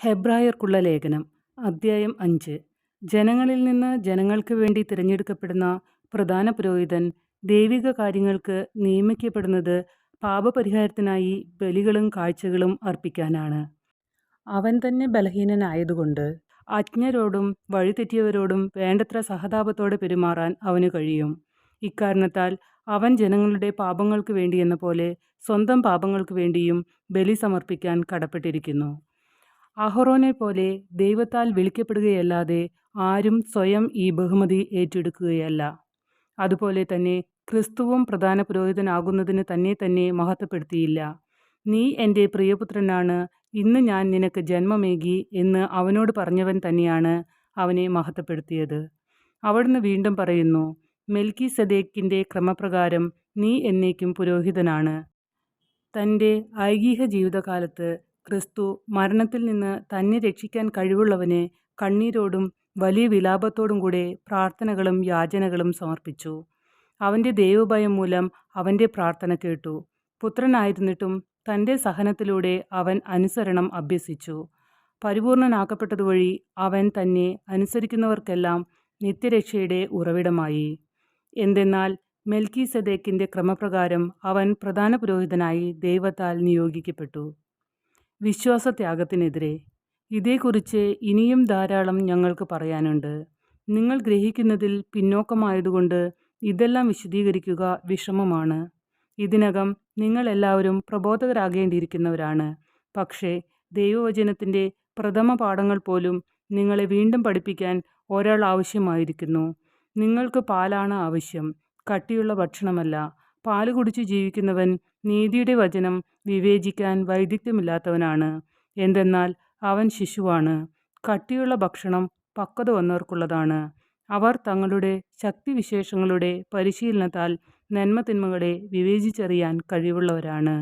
ഹെബ്രായർക്കുള്ള ലേഖനം അദ്ധ്യായം അഞ്ച്. ജനങ്ങളിൽ നിന്ന് ജനങ്ങൾക്ക് വേണ്ടി തിരഞ്ഞെടുക്കപ്പെടുന്ന പ്രധാന പുരോഹിതൻ ദൈവിക കാര്യങ്ങൾക്ക് നിയമിക്കപ്പെടുന്നത് പാപപരിഹാരത്തിനായി ബലികളും കാഴ്ചകളും അർപ്പിക്കാനാണ്. അവൻ തന്നെ ബലഹീനനായതുകൊണ്ട് അജ്ഞരോടും വഴിതെറ്റിയവരോടും വേണ്ടത്ര സഹതാപത്തോടെ പെരുമാറാൻ അവന് കഴിയും. ഇക്കാരണത്താൽ അവൻ ജനങ്ങളുടെ പാപങ്ങൾക്ക് വേണ്ടിയെന്ന പോലെ സ്വന്തം പാപങ്ങൾക്ക് വേണ്ടിയും ബലി സമർപ്പിക്കാൻ കടപ്പെട്ടിരിക്കുന്നു. അഹറോനെ പോലെ ദൈവത്താൽ വിളിക്കപ്പെടുകയല്ലാതെ ആരും സ്വയം ഈ ബഹുമതി ഏറ്റെടുക്കുകയല്ല. അതുപോലെ തന്നെ ക്രിസ്തുവും പ്രധാന പുരോഹിതനാകുന്നതിന് തന്നെ തന്നെ മഹത്വപ്പെടുത്തിയില്ല. നീ എന്റെ പ്രിയപുത്രനാണ് ഇന്ന് ഞാൻ നിനക്ക് ജന്മമേകി എന്ന് അവനോട് പറഞ്ഞവൻ തന്നെയാണ് അവനെ മഹത്വപ്പെടുത്തിയത്. അവിടുന്ന് വീണ്ടും പറയുന്നു മെൽക്കി സദേക്കിന്റെ ക്രമപ്രകാരം നീ എന്നേക്കും പുരോഹിതനാണ്. തന്റെ ഐഹിക ജീവിതകാലത്ത് ക്രിസ്തു മരണത്തിൽ നിന്ന് തന്നെ രക്ഷിക്കാൻ കഴിവുള്ളവനെ കണ്ണീരോടും വലിയ വിലാപത്തോടും കൂടെ പ്രാർത്ഥനകളും യാചനകളും സമർപ്പിച്ചു. അവന്റെ ദൈവഭയം മൂലം അവന്റെ പ്രാർത്ഥന കേട്ടു. പുത്രനായിരുന്നിട്ടും തന്റെ സഹനത്തിലൂടെ അവൻ അനുസരണം അഭ്യസിച്ചു. പരിപൂർണനാക്കപ്പെട്ടതുവഴി അവൻ തന്നെ അനുസരിക്കുന്നവർക്കെല്ലാം നിത്യരക്ഷയുടെ ഉറവിടമായി. എന്തെന്നാൽ മെൽക്കി സദേക്കിന്റെ ക്രമപ്രകാരം അവൻ പ്രധാന പുരോഹിതനായി ദൈവത്താൽ നിയോഗിക്കപ്പെട്ടു. വിശ്വാസത്യാഗത്തിനെതിരെ. ഇതേക്കുറിച്ച് ഇനിയും ധാരാളം ഞങ്ങൾക്ക് പറയാനുണ്ട്. നിങ്ങൾ ഗ്രഹിക്കുന്നതിൽ പിന്നോക്കമായതുകൊണ്ട് ഇതെല്ലാം വിശദീകരിക്കുക വിഷമമാണ്. ഇതിനകം നിങ്ങളെല്ലാവരും പ്രബോധകരാകേണ്ടിയിരിക്കുന്നവരാണ്. പക്ഷേ ദൈവവചനത്തിന്റെ പ്രഥമ പാഠങ്ങൾ പോലും നിങ്ങളെ വീണ്ടും പഠിപ്പിക്കാൻ ഒരാൾ ആവശ്യമായിരിക്കുന്നു. നിങ്ങൾക്ക് പാലാണ് ആവശ്യം. കട്ടിയുള്ള ഭക്ഷണമല്ല. പാൽ കുടിച്ച് ജീവിക്കുന്നവൻ നീതിയുടെ വചനം വിവേചിക്കാൻ വൈദഗ്ധ്യമില്ലാത്തവനാണ്. എന്തെന്നാൽ അവൻ ശിശുവാണ്. കട്ടിയുള്ള ഭക്ഷണം പക്വത വന്നവർക്കുള്ളതാണ്. അവർ തങ്ങളുടെ ശക്തിവിശേഷങ്ങളുടെ പരിശീലനത്താൽ നന്മതിന്മകളെ വിവേചിച്ചറിയാൻ കഴിവുള്ളവരാണ്.